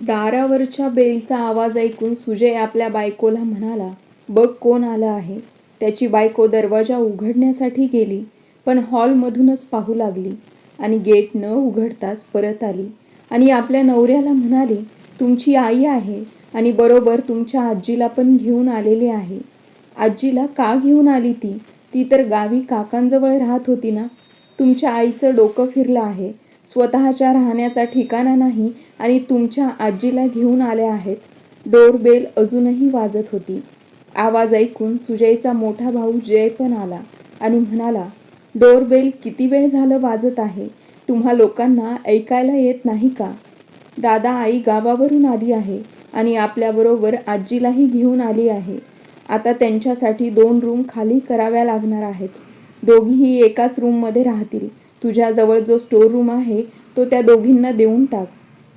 दारावरच्या बेलचा आवाज ऐकून सुजय आपल्या बायकोला म्हणाला बघ कोण आलं आहे. त्याची बायको दरवाजा उघडण्यासाठी गेली पण हॉलमधूनच पाहू लागली आणि गेट न उघडताच परत आली आणि आपल्या नवऱ्याला म्हणाली तुमची आई आहे आणि बरोबर तुमच्या आजीला पण घेऊन आलेली आहे. आजीला का घेऊन आली ती? ती तर गावी काकांजवळ राहत होती ना. तुमच्या आईचं डोकं फिरलं आहे. स्वतःच्या राहण्याचा ठिकाणा नाही आणि तुमच्या आजीला घेऊन आल्या आहेत. डोरबेल अजूनही वाजत होती. आवाज ऐकून सुजयचा मोठा भाऊ जय पण आला आणि म्हणाला डोरबेल किती वेळ झालं वाजत आहे? तुम्हा लोकांना ऐकायला येत नाही का? दादा आई गावावरून आली आहे आणि आपल्याबरोबर आजीलाही घेऊन आली आहे. आता त्यांच्यासाठी दोन रूम खाली कराव्या लागणार आहेत. दोघीही एकाच रूममध्ये राहतील. तुझ्याजवळ जो स्टोर रूम आहे तो त्या दोघींना देऊन टाक.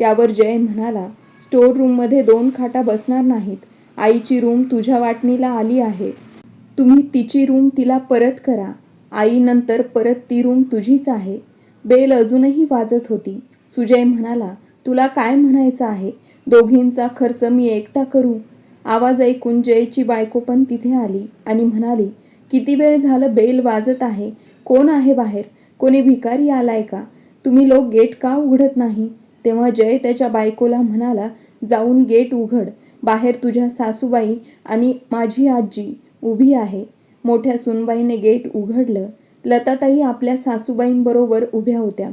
त्यावर जय म्हणाला स्टोर रूममध्ये दोन खाटा बसणार नाहीत. आईची रूम तुझ्या वाटणीला आली आहे. तुम्ही तिची रूम तिला परत करा. आईनंतर परत ती रूम तुझीच आहे. बेल अजूनही वाजत होती. सुजय म्हणाला तुला काय म्हणायचं आहे? दोघींचा खर्च मी एकटा करू. आवाज ऐकून जयची बायको पण तिथे आली आणि म्हणाली किती वेळ झालं बेल वाजत आहे? कोण आहे बाहेर? कोणी भिकारी आलाय का? तुम्ही लोक गेट का उघडत नाही? तेव्हा जय त्याच्या बायकोला म्हणाला जाऊन गेट उघड. बाहेर तुझ्या सासूबाई आणि माझी आजी उभी आहे. मोठ्या सुनबाईने गेट उघडलं. लताताई आपल्या सासूबाईंबरोबर उभ्या होत्या.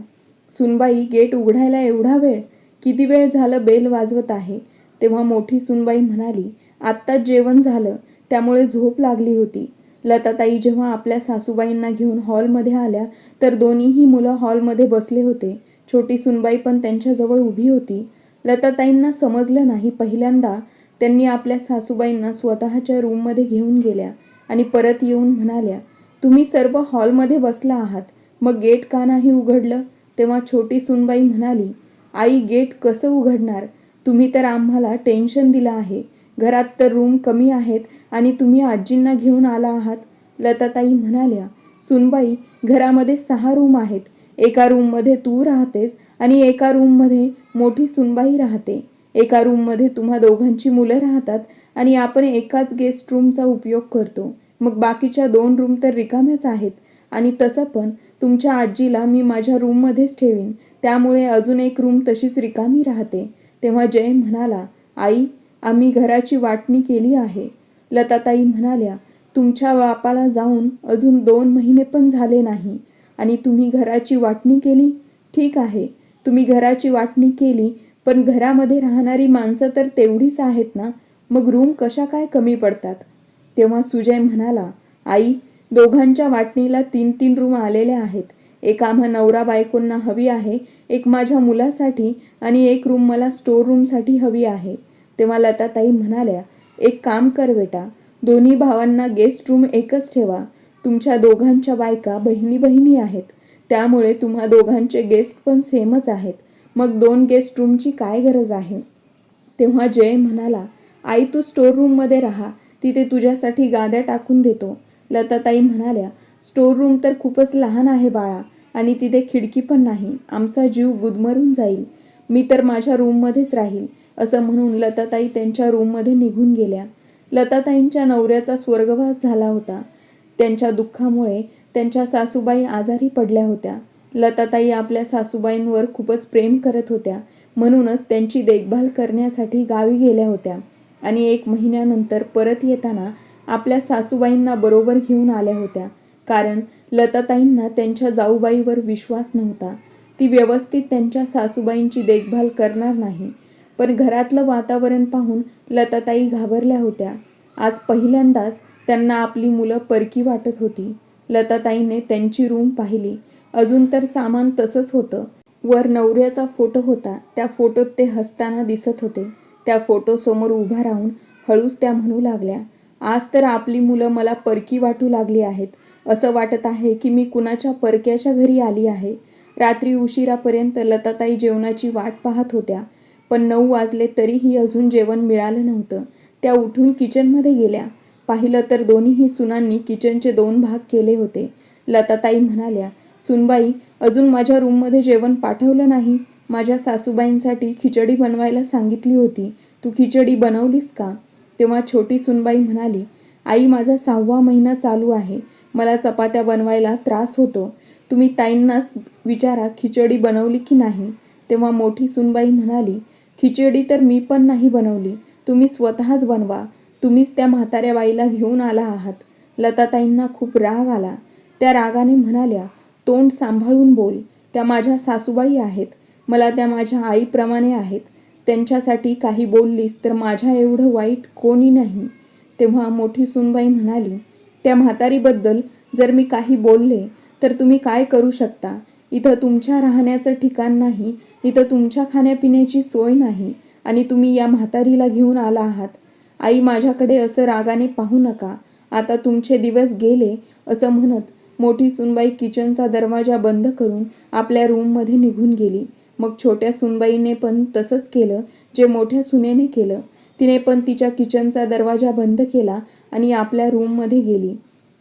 सुनबाई गेट उघडायला एवढा वेळ? किती वेळ झालं बेल वाजवत आहे? तेव्हा मोठी सुनबाई म्हणाली आत्ताच जेवण झालं. त्यामुळे झोप लागली होती. लताताई जेव्हा आपल्या सासूबाईंना घेऊन हॉलमध्ये आल्या तर दोन्हीही मुलं हॉलमध्ये बसले होते. छोटी सुनबाई पण त्यांच्याजवळ उभी होती. लताताईंना समजलं नाही पहिल्यांदा त्यांनी आपल्या सासूबाईंना स्वतःच्या रूममध्ये घेऊन गेल्या आणि परत येऊन म्हणाल्या तुम्ही सर्व हॉलमध्ये बसला आहात. मग गेट का नाही उघडलं? तेव्हा छोटी सुनबाई म्हणाली आई गेट कसं उघडणार? तुम्ही तर आम्हाला टेन्शन दिलं आहे. घरात तर रूम कमी आहेत आणि तुम्ही आजींना घेऊन आला आहात. लताताई म्हणाल्या सुनबाई घरामध्ये सहा रूम आहेत. एका रूममध्ये तू राहतेस आणि एका रूममध्ये मोठी सुनबाई राहते. एका रूममध्ये तुम्हा दोघांची मुलं राहतात आणि आपण एकाच गेस्ट रूमचा उपयोग करतो. मग बाकीच्या दोन रूम तर रिकाम्याच आहेत. आणि तसं पण तुमच्या आजीला मी माझ्या रूममध्येच ठेवीन. त्यामुळे अजून एक रूम तशीच रिकामी राहते. तेव्हा जय म्हणाला आई आम्ही घराची वाटणी केली आहे. लताताई म्हणाल्या तुमच्या बापाला जाऊन अजून दोन महिने पण झाले नाही. आणि तुम्ही घराची वाटणी केली? ठीक आहे. तुम्ही घराची वाटणी केली पण घरामध्ये राहणारी माणसं तर तेवढीच आहेत ना? मग रूम कशा काय कमी पडतात? तेव्हा सुजय म्हणाला आई दोघांच्या वाटणीला तीन तीन रूम आलेले आहेत. एक आम्हा नवरा बायकोंना हवी आहे एक माझ्या मुलासाठी आणि एक रूम मला स्टोर रूमसाठी हवी आहे. तेव्हा लताताई म्हणाल्या एक काम कर बेटा दोन्ही भावांना गेस्ट रूम एकच ठेवा. तुमच्या दोघांच्या बायका बहिणी बहिणी आहेत. त्यामुळे तुम्हा दोघांचे गेस्ट पण सेमच आहेत. मग दोन गेस्ट रूमची काय गरज आहे? तेव्हा जय म्हणाला आई तू स्टोर रूममध्ये राहा. तिथे तुझ्यासाठी गाद्या टाकून देतो. लताताई म्हणाल्या स्टोर रूम तर खूपच लहान आहे बाळा आणि तिथे खिडकी पण नाही. आमचा जीव गुदमरून जाईल. मी तर माझ्या रूममध्येच राहील. असं म्हणून लताताई त्यांच्या रूममध्ये निघून गेल्या. लताताईंच्या नवऱ्याचा स्वर्गवास झाला होता. त्यांच्या दुःखामुळे त्यांच्या सासूबाई आजारी पडल्या होत्या. लताताई आपल्या सासूबाईंवर खूपच प्रेम करत होत्या. म्हणूनच त्यांची देखभाल करण्यासाठी गावी गेल्या होत्या. आणि एक महिन्यानंतर परत येताना आपल्या सासूबाईंना बरोबर घेऊन आल्या होत्या. कारण लताताईंना त्यांच्या जाऊबाईवर विश्वास नव्हता. ती व्यवस्थित त्यांच्या सासूबाईंची देखभाल करणार नाही. पण घरातलं वातावरण पाहून लताताई घाबरल्या होत्या. आज पहिल्यांदाच त्यांना आपली मुलं परकी वाटत होती. लताताईने त्यांची रूम पाहिली. अजून तर सामान तसंच होतं. वर नवऱ्याचा फोटो होता. त्या फोटोत ते हसताना दिसत होते. त्या फोटोसमोर उभा राहून हळूच त्या म्हणू लागल्या आज तर आपली मुलं मला परकी वाटू लागली आहेत. असं वाटत आहे की मी कुणाच्या परक्याच्या घरी आली आहे. रात्री उशिरापर्यंत लताताई जेवणाची वाट पाहत होत्या. पण नऊ वाजले तरीही अजून जेवण मिळालं नव्हतं. त्या उठून किचनमध्ये गेल्या. पाहिलं तर दोन्हीही सुनांनी किचनचे दोन भाग केले होते. लताताई म्हणाल्या सुनबाई अजून माझ्या रूममध्ये जेवण पाठवलं नाही. माझ्या सासूबाईंसाठी खिचडी बनवायला सांगितली होती. तू खिचडी बनवलीस का? तेव्हा छोटी सुनबाई म्हणाली आई माझा सहावा महिना चालू आहे. मला चपात्या बनवायला त्रास होतो. तुम्ही ताईंनाच विचारा खिचडी बनवली की नाही. तेव्हा मोठी सुनबाई म्हणाली खिचडी तर मी पण नाही बनवली. तुम्ही स्वतःच बनवा. तुम्हीच त्या म्हाताऱ्या बाईला घेऊन आला आहात. लताताईंना खूप राग आला. त्या रागाने म्हणाल्या तोंड सांभाळून बोल. त्या माझ्या सासूबाई आहेत. मला त्या माझ्या आईप्रमाणे आहेत. त्यांच्यासाठी काही बोललीस तर माझ्या एवढं वाईट कोणी नाही. तेव्हा मोठी सुनबाई म्हणाली त्या म्हातारीबद्दल जर मी काही बोलले तर तुम्ही काय करू शकता? इथं तुमच्या राहण्याचं ठिकाण नाही इथं तुमच्या खाण्यापिण्याची सोय नाही आणि तुम्ही या म्हातारीला घेऊन आला आहात. आई माझ्याकडे असं रागाने पाहू नका. आता तुमचे दिवस गेले असं म्हणत मोठी सुनबाई किचनचा दरवाजा बंद करून आपल्या रूममध्ये निघून गेली. मग छोट्या सुनबाईने पण तसंच केलं जे मोठ्या सुनेने केलं. तिने पण तिच्या किचनचा दरवाजा बंद केला आणि आपल्या रूममध्ये गेली.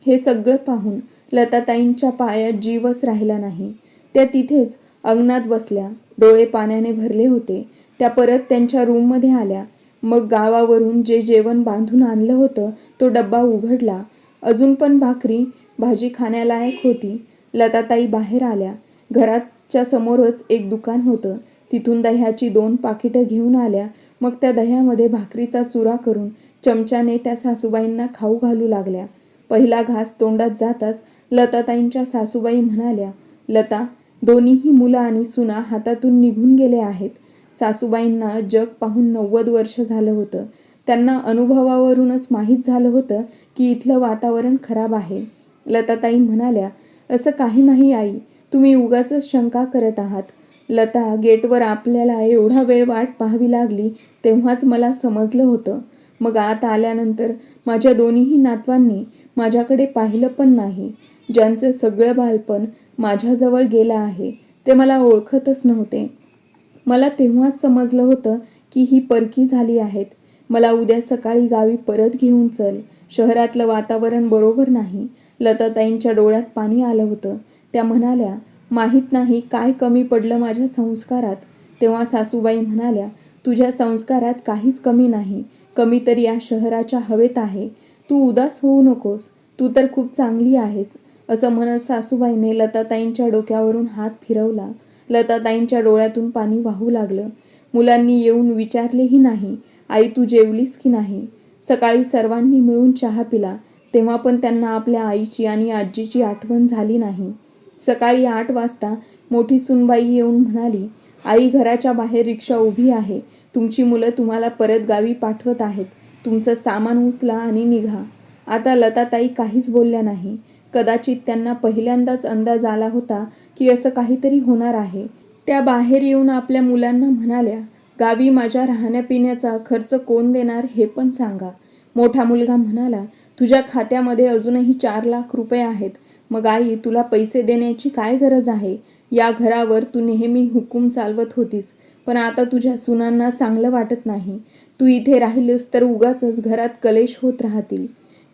हे सगळं पाहून लताताईंच्या पायात जीवच राहिला नाही. त्या तिथेच अंगणात बसल्या. डोळे पाण्याने भरले होते. त्या परत त्यांच्या रूममध्ये आल्या. मग गावावरून जे जेवण बांधून आणलं होतं तो डब्बा उघडला. अजून पण भाकरी भाजी खाण्यालायक होती. लताताई बाहेर आल्या. घराच्या समोरच एक दुकान होतं. तिथून दह्याची दोन पाकिटं घेऊन आल्या. मग त्या दह्यामध्ये भाकरीचा चुरा करून चमच्याने त्या सासूबाईंना खाऊ घालू लागल्या. पहिला घास तोंडात जाताच लताताईंच्या सासूबाई म्हणाल्या लता दोन्हीही मुलं आणि सुना हातातून निघून गेले आहेत. सासूबाईंना जग पाहून नव्वद वर्ष झालं होतं. त्यांना अनुभवावरूनच माहीत झालं होतं की इथलं वातावरण खराब आहे. लताताई म्हणाल्या असं काही नाही आई तुम्ही उगाच शंका करत आहात. लता गेटवर आपल्याला एवढा वेळ वाट पाहावी लागली तेव्हाच मला समजलं होतं. मग आत आल्यानंतर माझ्या दोन्हीही नातवांनी माझ्याकडे पाहिलं पण नाही. ज्यांचं सगळं बालपण माझ्याजवळ गेला आहे ते मला ओळखतच नव्हते. मला तेव्हाच समजलं होतं की ही परकी झाली आहेत. मला उद्या सकाळी गावी परत घेऊन चल. शहरातलं वातावरण बरोबर नाही. लताताईंच्या डोळ्यात पाणी आलं होतं. त्या म्हणाल्या माहीत नाही काय कमी पडलं माझ्या संस्कारात. तेव्हा सासूबाई म्हणाल्या तुझ्या संस्कारात काहीच कमी नाही. कमी तर या शहराच्या हवेत आहे. तू उदास होऊ नकोस. तू तर खूप चांगली आहेस. असं म्हणत सासूबाईने लताताईंच्या डोक्यावरून हात फिरवला. लताताईंच्या डोळ्यातून पाणी वाहू लागलं. मुलांनी येऊन विचारलेही नाही आई तू जेवलीस की नाही? सकाळी सर्वांनी मिळून चहा पिला. तेव्हा पण त्यांना आपल्या आईची आणि आजीची आठवण झाली नाही. सकाळी आठ वाजता मोठी सुनबाई येऊन म्हणाली आई घराच्या बाहेर रिक्षा उभी आहे. तुमची मुलं तुम्हाला परत गावी पाठवत आहेत. तुमचं सामान उचला आणि निघा. आता लताताई काहीच बोलल्या नाही. कदाचित त्यांना पहिल्यांदाच अंदाज आला होता की असं काहीतरी होणार आहे. त्या बाहेर येऊन आपल्या मुलांना म्हणाल्या गावी माझ्या राहण्यापिण्याचा खर्च कोण देणार हे पण सांगा. मोठा मुलगा म्हणाला तुझ्या खात्यामध्ये अजूनही चार लाख रुपये आहेत. मग आई तुला पैसे देण्याची काय गरज आहे? या घरावर तू नेहमी हुकूम चालवत होतीस पण आता तुझ्या सुनांना चांगलं वाटत नाही. तू इथे राहिलीस तर उगाचच घरात कलेश होत राहतील.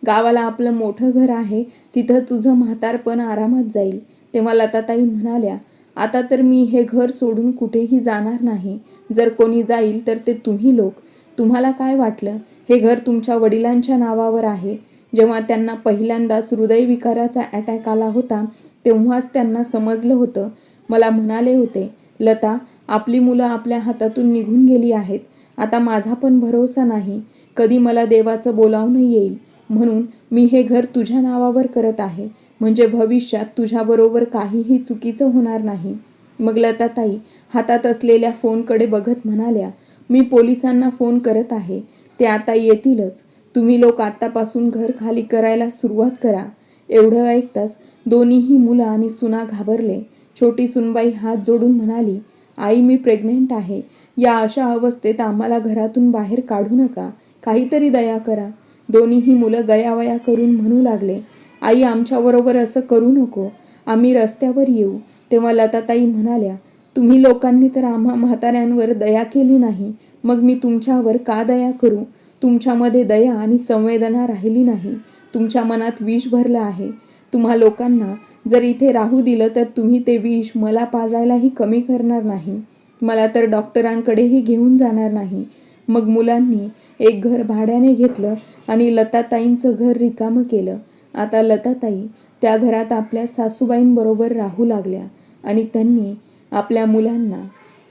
गावाला आपलं मोठं घर आहे तिथं तुझं म्हातारपण आरामात जाईल. तेव्हा लताताई म्हणाल्या आता तर मी हे घर सोडून कुठेही जाणार नाही. जर कोणी जाईल तर ते तुम्ही लोक. तुम्हाला काय वाटलं? हे घर तुमच्या वडिलांच्या नावावर आहे. जेव्हा त्यांना पहिल्यांदाच हृदयविकाराचा अटॅक आला होता तेव्हाच त्यांना समजलं होतं. मला म्हणाले होते लता आपली मुलं आपल्या हातातून निघून गेली आहेत. आता माझा पण भरोसा नाही. कधी मला देवाचं बोलावणं येईल. म्हणून मी हे घर तुझ्या नावावर करत आहे. म्हणजे भविष्यात तुझ्याबरोबर काहीही चुकीचं होणार नाही. मग लताताई हातात असलेल्या फोनकडे बघत म्हणाल्या मी पोलिसांना फोन करत आहे. ते आता येतीलच. तुम्ही लोक आत्तापासून घर खाली करायला सुरुवात करा. एवढं ऐकताच दोन्हीही मुलं आणि सुना घाबरले. छोटी सुनबाई हात जोडून म्हणाली आई मी प्रेग्नेंट आहे. या अशा अवस्थेत आम्हाला घरातून बाहेर काढू नका. काहीतरी दया करा. दोन्हीही मुलं गयावया करून म्हणू लागले आई आमच्याबरोबर असं करू नको. आम्ही रस्त्यावर येऊ. तेव्हा लताताई म्हणाल्या तुम्ही लोकांनी तर आम्हा म्हाताऱ्यांवर दया केली नाही. मग मी तुमच्यावर का दया करू? तुमच्यामध्ये दया आणि संवेदना राहिली नाही. तुमच्या मनात विष भरलं आहे. तुम्हा लोकांना जर इथे राहू दिलं तर तुम्ही ते विष मला पाजायलाही कमी करणार नाही. मला तर डॉक्टरांकडेही घेऊन जाणार नाही. मग मुलांनी एक घर भाड्याने घेतलं आणि लताताईंचं घर रिकामं केलं. आता लताताई त्या घरात आपल्या सासूबाईंबरोबर राहू लागल्या आणि त्यांनी आपल्या मुलांना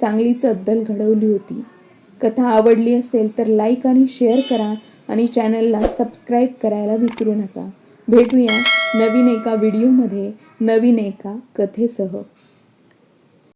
चांगलीच अद्दल घडवली होती. कथा आवडली असेल तर लाईक आणि शेअर करा आणि चॅनलला सबस्क्राईब करायला विसरू नका. भेटूया नवीन एका व्हिडिओमध्ये नवीन एका कथेसह.